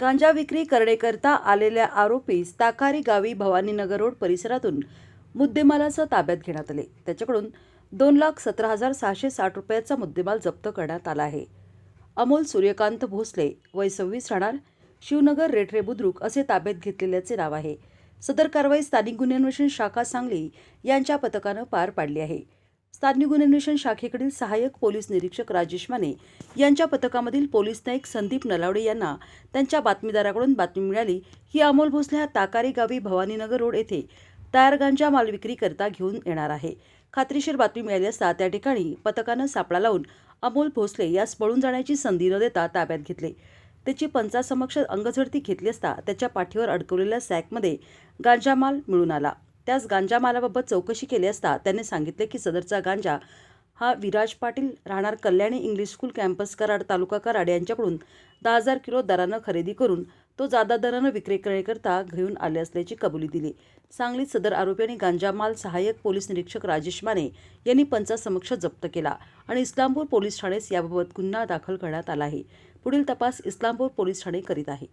गांजा विक्री करण्याकरता आलेल्या आरोपीस ताकारी गावी भवानीनगर रोड परिसरातून मुद्देमालासह ताब्यात घेण्यात आले. त्याच्याकडून दोन लाख सतरा हजार सहाशे साठ रुपयाचा मुद्देमाल जप्त करण्यात आला आहे. अमोल सूर्यकांत भोसले वय सव्वीस राहणार शिवनगर रेठरे बुद्रुक असे ताब्यात घेतलेल्याचे नाव आहे. सदर कारवाई स्थानिक गुन्हे अन्वेषण शाखा सांगली यांच्या पथकानं पार पाडली आहे. स्थानिक गुन्हे अन्वेषण शाखेकडील सहाय्यक पोलीस निरीक्षक राजेश माने यांच्या पथकामधील पोलीस नाईक संदीप नलावडे यांना त्यांच्या बातमीदाराकडून बातमी मिळाली की अमोल भोसले हा ताकारी गावी भवानीनगर रोड येथे तयार गांजा माल विक्री करता घेऊन येणार आहे. खात्रीशीर बातमी मिळाली असता त्या ठिकाणी पथकानं सापळा लावून अमोल भोसले यास पळून जाण्याची संधी न देता ताब्यात घेतले. त्याची पंचासमक्ष अंगझडती घेतली असता त्याच्या पाठीवर अडकवलेल्या सॅकमध्ये गांजामाल मिळून आला. त्यास गांजा मालाबाबत चौकशी केली असता त्याने सांगितले की सदरचा गांजा हा विराज पाटील राहणार Kalyani English school campus Karad तालुका कराड यांच्याकडून दहा हजार किलो दरानं खरेदी करून तो जादा दरानं विक्री घेऊन आले असल्याची कबुली दिली. सांगलीत सदर आरोपी आणि गांजामाल सहाय्यक पोलीस निरीक्षक राजेश माने यांनी पंचासमक्ष जप्त केला आणि इस्लामपूर पोलीस ठाणेस याबाबत गुन्हा दाखल करण्यात आला आहे. पुढील तपास इस्लामपूर पोलीस ठाणे करीत आहे.